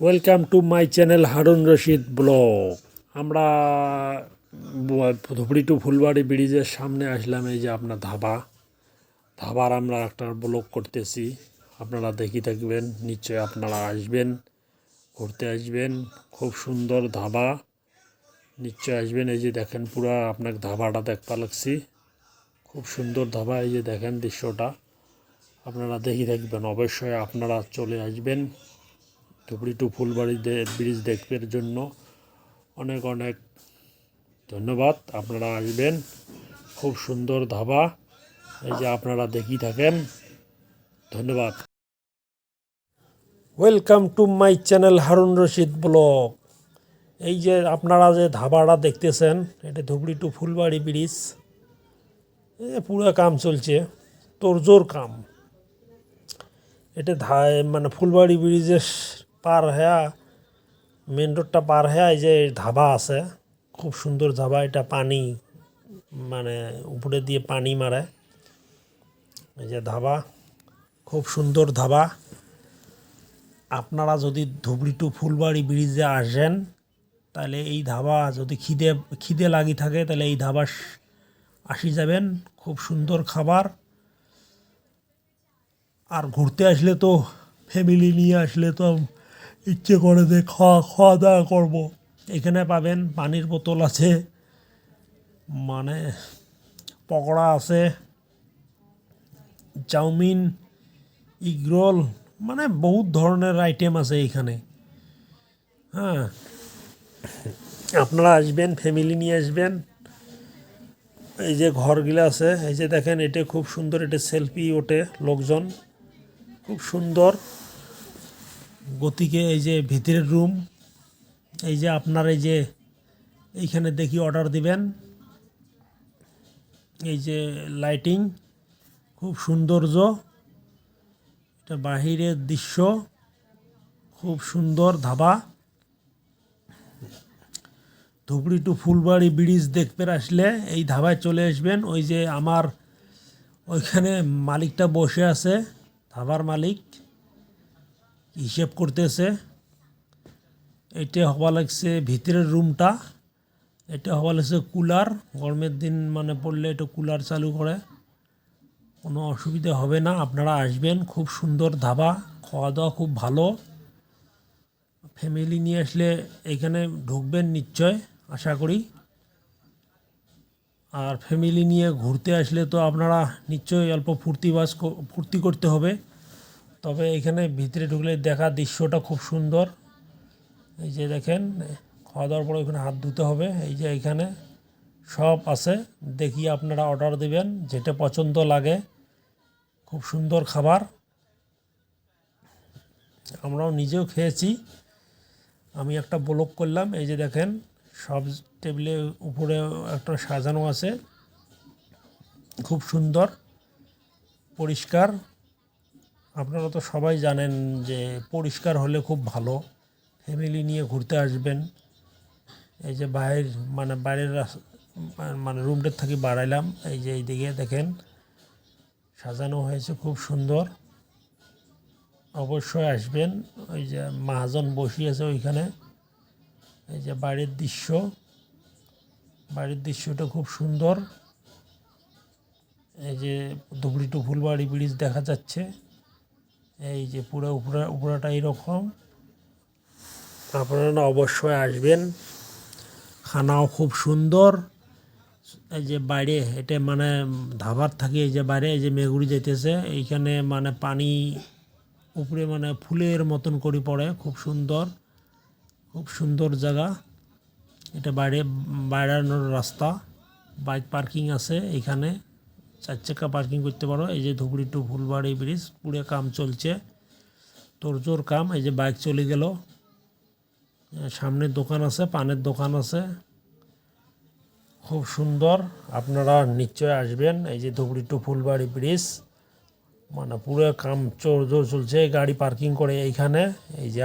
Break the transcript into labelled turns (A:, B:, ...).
A: Welcome to my channel Harun Rashid blog আমরা Dhubri to Phulbari ব্রিজের সামনে আসলাম, এই যে আপনার ধাবা। ধাবার আমরা একটা ব্লগ করতেছি। আপনারা দেখি থাকবেন নিশ্চয়ই আপনারা আসবেন, ঘুরতে আসবেন। খুব সুন্দর ধাবা। নিশ্চয় আসবেন, এই যে দেখেন পুরা আপনাকে ধাবাটা দেখতে লাগছি। খুব সুন্দর ধাবা, এই যে দেখেন দৃশ্যটা। আপনারা দেখি থাকবেন, অবশ্যই আপনারা চলে আসবেন। ধুবড়ি টু ফুলবাড়ি ব্রিজ দেখবার জন্য অনেক অনেক ধন্যবাদ। আপনারা আসবেন, খুব সুন্দর ধাবা, এই যে আপনারা দেখি থাকেন। ধন্যবাদ। Welcome to my channel Harun Rashid blog এই যে আপনারা যে ধাবাটা দেখতেছেন, এটা ধুবড়ি টু ফুলবাড়ি ব্রিজ। পুরো কাম চলছে, তোরজোর কাম। এটা মানে ফুলবাড়ি ব্রিজের পার হ্যাঁ মেন রোডটা পার হ্যাঁ এই যে ধাবা আছে, খুব সুন্দর ধাবা, এটা পানি মানে উপরে দিয়ে পানি মারে এই যে ধাবা, খুব সুন্দর ধাবা। আপনারা যদি ধুবড়ি টু ফুলবাড়ি ব্রিজে আসেন, তাহলে এই ধাবা যদি খিদে খিদে লাগি থাকে, তাহলে এই ধাবা আসি যাবেন। খুব সুন্দর খাবার। আর ঘুরতে আসলে তো ফ্যামিলি নিয়ে আসলে তো ইচ্ছে করে যে খাওয়া খাওয়া দাওয়া করব। এখানে পাবেন পানির বোতল আছে মানে পকোড়া আছে, চাউমিন, ইগরোল মানে বহুত ধরনের আইটেম আছে এখানে। হ্যাঁ আপনারা আসবেন ফ্যামিলি নিয়ে আসবেন। এই যে ঘরগুলো আছে, এই যে দেখেন, এটা খুব সুন্দর, এটা সেলফি ওঠে লোকজন। খুব সুন্দর। গতিকে এই যে ভিতরের রুম এই যে আপনার এই যে এইখানে দেখি অর্ডার দিবেন। এই যে লাইটিং খুব সৌন্দর্য। এটা বাহিরের দৃশ্য, খুব সুন্দর ধাবা। ধুবড়ি টু ফুলবাড়ি ব্রিজ দেখতে আসলে এই ধাবায় চলে আসবেন। ওই যে আমার ওইখানে মালিকটা বসে আছে, ধাবার মালিক। হিসেব করতেছে। এটা হওয়া লাগছে ভিতরের রুমটা। এটা হওয়া লাগছে কুলার। গরমের দিন মানে পড়লে এটা কুলার চালু করে। কোনো অসুবিধা হবে না। আপনারা আসবেন। খুব সুন্দর ধাবা। খাওয়া দাওয়া খুব ভালো। ফ্যামিলি নিয়ে আসলে এখানে ঢুকবেন নিশ্চয়, আশা করি। আর ফ্যামিলি নিয়ে ঘুরতে আসলে তো আপনারা নিশ্চয়ই অল্প ফুর্তি বাস ক- ফুর্তি করতে হবে। তবে এখানে ভিতরে ঢুকলে দেখা দৃশ্যটা খুব সুন্দর। এই যে দেখেন খাওয়া দাওয়ার পরে ওখানে হাত ধুতে হবে। এই যে এখানে সব আছে, দেখি আপনারা অর্ডার দেবেন, যেটা পছন্দ লাগে। খুব সুন্দর খাবার। আমরাও নিজেও খেয়েছি। আমি একটা ব্লক করলাম, এই যে দেখেন, সব টেবিলে উপরে একটা সাজানো আছে। খুব সুন্দর, পরিষ্কার। আপনারা তো সবাই জানেন যে পরিষ্কার হলে খুব ভালো। ফ্যামিলি নিয়ে ঘুরতে আসবেন। এই যে বাইরের মানে বাইরের মানে রুমটার থেকে বাড়াইলাম। এই যে এইদিকে দেখেন, সাজানো হয়েছে খুব সুন্দর। অবশ্যই আসবেন। ওই যে মহাজন বসিয়েছে ওইখানে। এই যে বাইরের দৃশ্য। বাড়ির দৃশ্যটা খুব সুন্দর। এই যে ধুবড়ি টু ফুলবাড়ি ব্রিজ দেখা যাচ্ছে। এই যে পুরো উপরে উপরাটা এইরকম আপনারা অবশ্যই আসবেন। খানাও খুব সুন্দর। এই যে বাইরে, এটা মানে ধাবার থাকে, এই যে বাইরে, এই যে মেগুড়ি যাইতেছে, এইখানে মানে পানি উপরে মানে ফুলের মতন করে পড়ে, খুব সুন্দর। খুব সুন্দর জায়গা। এটা বাইরে বাইরানোর রাস্তা। বাইক পার্কিং আছে এখানে। চার চাকা পার্কিং করতে পারো। এই যে ধুবড়ি টু ফুলবাড়ি ব্রিজ পুরে কাম চলছে। তোরজোর কাম, এই যে বাইক চলে গেল। সামনে দোকান আছে, পানের দোকান আছে। খুব সুন্দর, আপনারা নিশ্চয় আসবেন। এই যে ধুবড়ি টু ফুলবাড়ি ব্রিজ মানে পুরো কাম চোর জোর চলছে গাড়ি পার্কিং করে এইখানে। এই যে